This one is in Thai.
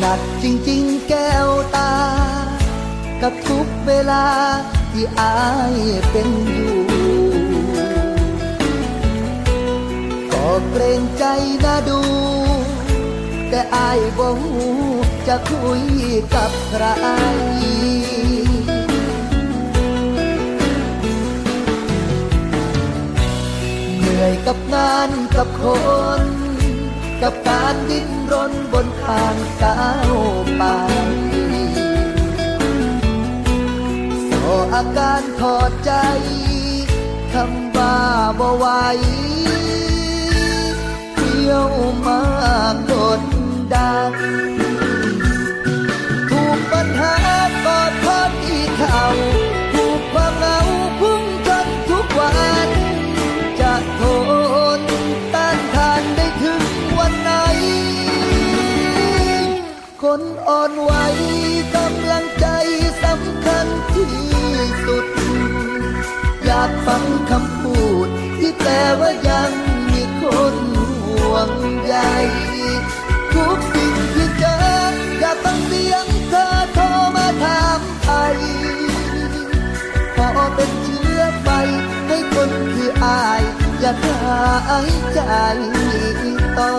หนักจริงๆแก้วตา กับทุกเวลาที่อายเป็นอยู่ ก็เกรงใจนะดู แต่อายบ่หูจะคุยกับใครเหนื่อยกับงานกับคน กับการดิ้นรนบนทางก้าวไปโออาการถอดใจคำว่าบ่ไหว คนอ่อนไหวกำลังใจสำคัญที่สุด อยากฟังคำพูดที่แปลว่ายังมีคนห่วงใยทุกสิ่งที่เจออยากฟังเสียงเธอโทรมาถามไทยพอเป็นเชื้อไฟให้คนคืออาย อยากหายใจต่อ